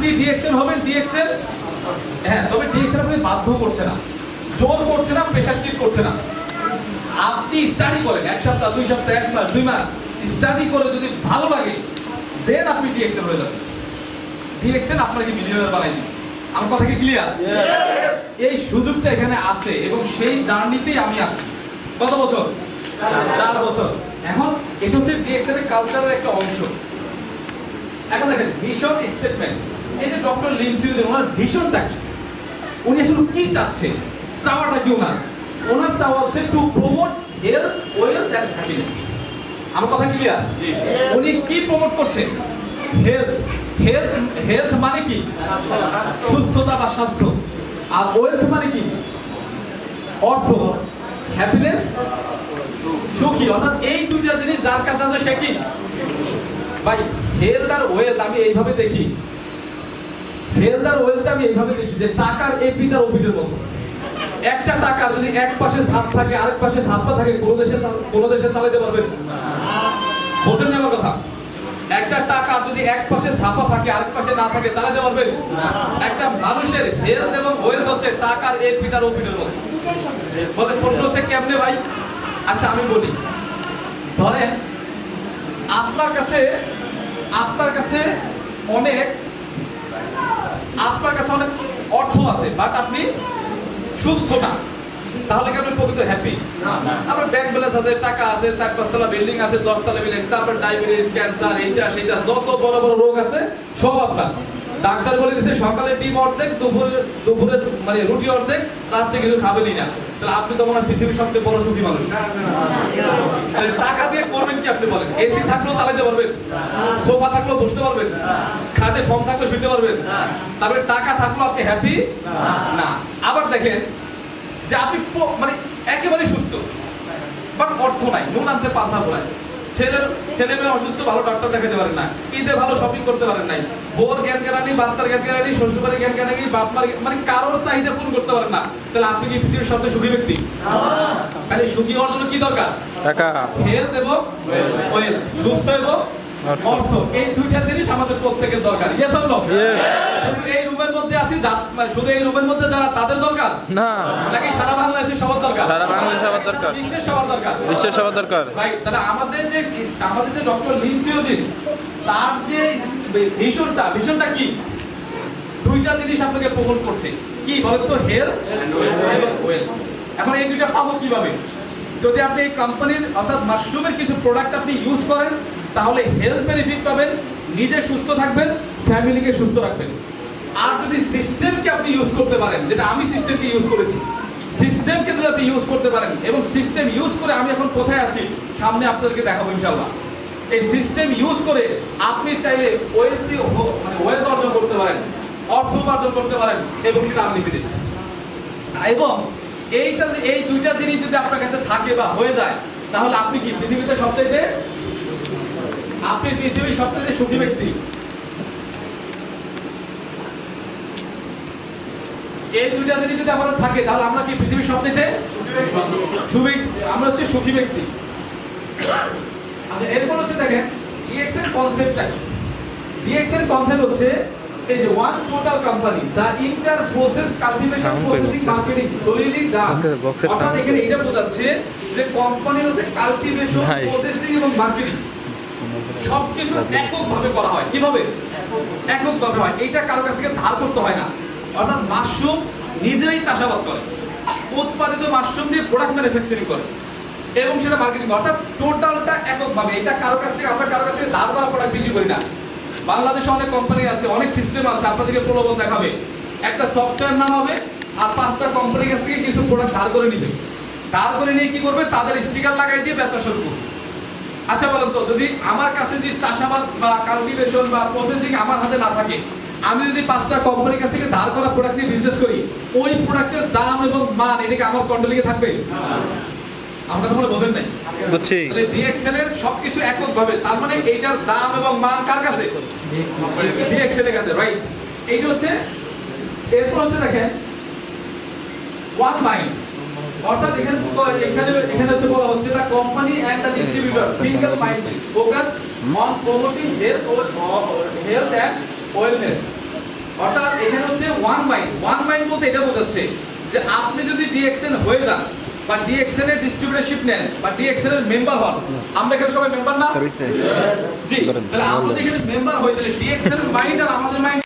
আপনি ডিএক্সেল হবেন ডিএক্সেল হ্যাঁ তবে ডিএক্সেল আপনি বাধ্য করছে না। জোর করছে না প্রেশার ক্লিক করছে না। আপনি স্টাডি করেন এক সপ্তাহ দুই সপ্তাহ এক মাস দুই মাস। স্টাডি করে যদি ভালো লাগে দেন আপনি ডিএক্সেল হয়ে যাবেন। ডিএক্সেল আপনাকে মিলিয়নার বানাই দিবে। আমার কথা কি ক্লিয়ার এই সুযোগটা এখানে আছে এবং সেই জার্নিতেই আমি আছি। কত বছর? চার বছর। এখন এটা হচ্ছে ডিএক্সএল এর কালচারের একটা অংশ। এখন দেখেন ভিশন স্টেটমেন্ট এই যে ডক্টর লিমসিউদের ওনার ভিশনটা কি? উনি আসলে কি চাচ্ছে? চাওয়াটা কি ওনার? ওনার চাওয়া হচ্ছে to promote health wealth and happiness আমার কথা ক্লিয়ার উনি কি প্রমোট করছে? হেলথ হেলথ হেলথ মানে কি? সুস্থতা বা স্বাস্থ্য। আর ওয়েলথ মানে কি? অর্থ। হ্যাপিনেস সুখী। অর্থাৎ এই দুইটা জিনিস যার কাছে আছে সে কি? ভাই হেলথ আর ওয়েলথ আমি এইভাবে দেখি। হেলথ আর ওয়েলথ আমি এইভাবে দেখি যে টাকার এপিট আর ওপিটের মতো। একটা টাকা যদি এক পাশে ছাপ থাকে, আরেক পাশে ছাপ্পা থাকে, কোন দেশে কোন দেশে চালাতে পারবেন বোঝেন আমার কথা। একটা টাকা যদি এক পাশে ছাপা থাকে, আরেক পাশে না থাকে চালাতে পারবেন? একটা মানুষের হেলথ এবং ওয়েলথ হচ্ছে টাকার এপিট আর ওপিটের মতো। বলে প্রশ্ন হচ্ছে কেমনে ভাই? আচ্ছা আমি বলি। ধরেন, আপনার কাছে আপনার কাছে অনেক আপনার কাছে অনেক অর্থ আছে বাট আপনি সুস্থ না তাহলে কি আপনি প্রকৃত হ্যাপি আপনার ব্যাংক ব্যালেন্স আছে টাকা আছে চার পাঁচতলা বিল্ডিং আছে দশতলা বিল্ডিং তারপর ডায়াবেটিস ক্যান্সার এইটা সেইটা যত বড় বড় রোগ আছে সব আপনার। ডাক্তার বলে দিচ্ছে সকালে ডিম অর্ধেক দুপুরে দুপুরে মানে রুটি অর্ধেক রাত্রে কিছু খাবেনই না। তাহলে আপনি তো মনে পৃথিবীর সবচেয়ে বড় সুখী মানুষ। টাকা দিয়ে করবেন কি আপনি বলেন? এসি থাকলেও চালাতে পারবেন। সোফা থাকলেও বসতে পারবেন। খাটে ফর্ম থাকলে শুতে পারবেন। তারপরে টাকা থাকলেও আপনি হ্যাপি না। আবার দেখেন যে আপনি মানে একেবারে সুস্থ। বাট অর্থ নাই নুন আনতে পান্তা পোড়ায় ছেলের ছেলে মেয়ে অসুস্থ ভালো ডাক্তার দেখাতে পারেন না। ঈদে ভালো শপিং করতে পারেন নাই। বোর জ্ঞান বাচ্চার জ্ঞান জ্ঞান বাপমার মানে কারোর চাহিদা পূরণ করতে পারেন না। তাহলে আপনি কি পৃথিবীর সবচেয়ে সুখী ব্যক্তি? তাহলে সুখী হওয়ার জন্য কি দরকার? টাকা। হেলথ এবং ওয়েল সুস্থ এবং অর্থ। এই দুইটা জিনিস আমাদের প্রত্যেকের দরকার। Yes or no. এই মানে শুধু এই রুমের মধ্যে যারা তাদের দরকার? না। নাকি সারা বাংলাদেশের সবার দরকার? সারা বাংলাদেশে সবার দরকার। বিশ্বের সবার দরকার। বিশ্বের সবার দরকার। রাইট তাহলে আমাদের যে আমাদের যে ডক্টর লিনসিওজিন তার যে ভিশনটা ভিশনটা কি? দুইটা জিনিস আপনাকে প্রমোট করছে। কি বলেন তো হেলথ এখন এই দুইটা পাবো কীভাবে? যদি আপনি এই কোম্পানির অর্থাৎ মাশরুমের কিছু প্রোডাক্ট আপনি ইউজ করেন তাহলে হেলথ বেনিফিট পাবেন নিজে সুস্থ থাকবেন ফ্যামিলিকে সুস্থ রাখবেন। আর যদি সিস্টেমকে আপনি ইউজ করতে পারেন, যেটা আমি সিস্টেমকে ইউজ করেছি সিস্টেমকে যদি আপনি ইউজ করতে পারেন, এবং সিস্টেম ইউজ করে আমি এখন কোথায় আছি, সামনে আপনাদেরকে দেখাবো ইনশাল্লাহ এই সিস্টেম ইউজ করে আপনি চাইলে ওয়েলথ মানে ওয়েলথ অর্জন করতে পারেন, অর্থ উপার্জন করতে পারেন, এবং সেটা আনলিমিটেড এবং এইটা এই দুইটা জিনিস যদি আপনার কাছে থাকে বা হয়ে যায়, তাহলে আপনি কি পৃথিবীতে সবচাইতে আপনি পৃথিবীর সবচাইতে সুখী ব্যক্তি। এই দুইটা জিনিস যদি আমাদের থাকে তাহলে আমরা কি পৃথিবীর আমরা হচ্ছে সুখী ব্যক্তি। আচ্ছা এরপর হচ্ছে দেখেন ডিএক্স এর কনসেপ্টটা কি? ডিএক্স এর কনসেপ্ট হচ্ছে এই যে one total company the inter process cultivation processing marketing solidly the অর্থাৎ এখানে এটা বোঝাচ্ছে যে কোম্পানির হচ্ছে কাল্টিভেশন প্রসেসিং এবং মার্কেটিং সবকিছু এককভাবে করা হয়। কীভাবে? এককভাবে হয়। এইটা কারও কাছ থেকে ধার করতে হয় না। অর্থাৎ মাশরুম নিজেই চাষাবাদ করে। উৎপাদিত মাশরুম দিয়ে প্রোডাক্ট ম্যানুফ্যাকচারিং করে। এবং সেটা মার্কেটিং অর্থাৎ টোটালটা এককভাবে। এটা কারও কাছ থেকে, আমরা কারও কাছ থেকে ধার করা প্রোডাক্ট বিক্রি করি না। বাংলাদেশে অনেক কোম্পানি আছে, অনেক সিস্টেম আছে, আপনাদেরকে প্রলোভন দেখাবে। একটা সফটওয়্যার নাম হবে, আর পাঁচটা কোম্পানির কাছ থেকে কিছু প্রোডাক্ট ধার করে নিবে। ধার করে নিয়ে কি করবে? তাদের স্টিকার লাগাই দিয়ে ব্যবসা শুরু করবে। আচ্ছা বলেন তো, যদি আমার কাছে যদি চাষাবাদ বা কাল্টিভেশন বা প্রসেসিং আমার হাতে না থাকে আমি যদি পাঁচটা কোম্পানির কাছ থেকে ধার করা প্রোডাক্ট নিয়ে বিজনেস করি ওই প্রোডাক্টের দাম এবং মান এটা কি আমার কন্ট্রোলিংয়ে থাকবে? আমরা মনে বোঝেন নাই। বুঝছি। তাহলে ডিএক্সএল এর সবকিছু একক ভাবে তার মানে এইটার দাম এবং মান কার কাছে? ডিএক্সএল এর কাছে রাইট এইটা হচ্ছে এরপর হচ্ছে দেখেন ওয়ান মাইন্ড অর্থাৎ এখানে এখানে এখানে হচ্ছে বলা হচ্ছে the company and the distributor single mind focus on promoting health health and wellness অর্থাৎ এখানে হচ্ছে ওয়ান মাইন্ড ওয়ান মাইন্ড বলতে এটা বোঝাচ্ছে যে আপনি যদি ডিএক্সএন হয়ে যান বা ডিএক্সএন এর ডিস্ট্রিবিউটরশিপ নেন বা ডিএক্সএন এর মেম্বার হন আমরা এখানে সবাই মেম্বার না? জি তাহলে আপনি এখানে মেম্বার হয়ে গেলে ডিএক্সএন এর মাইন্ড আর আমাদের মাইন্ড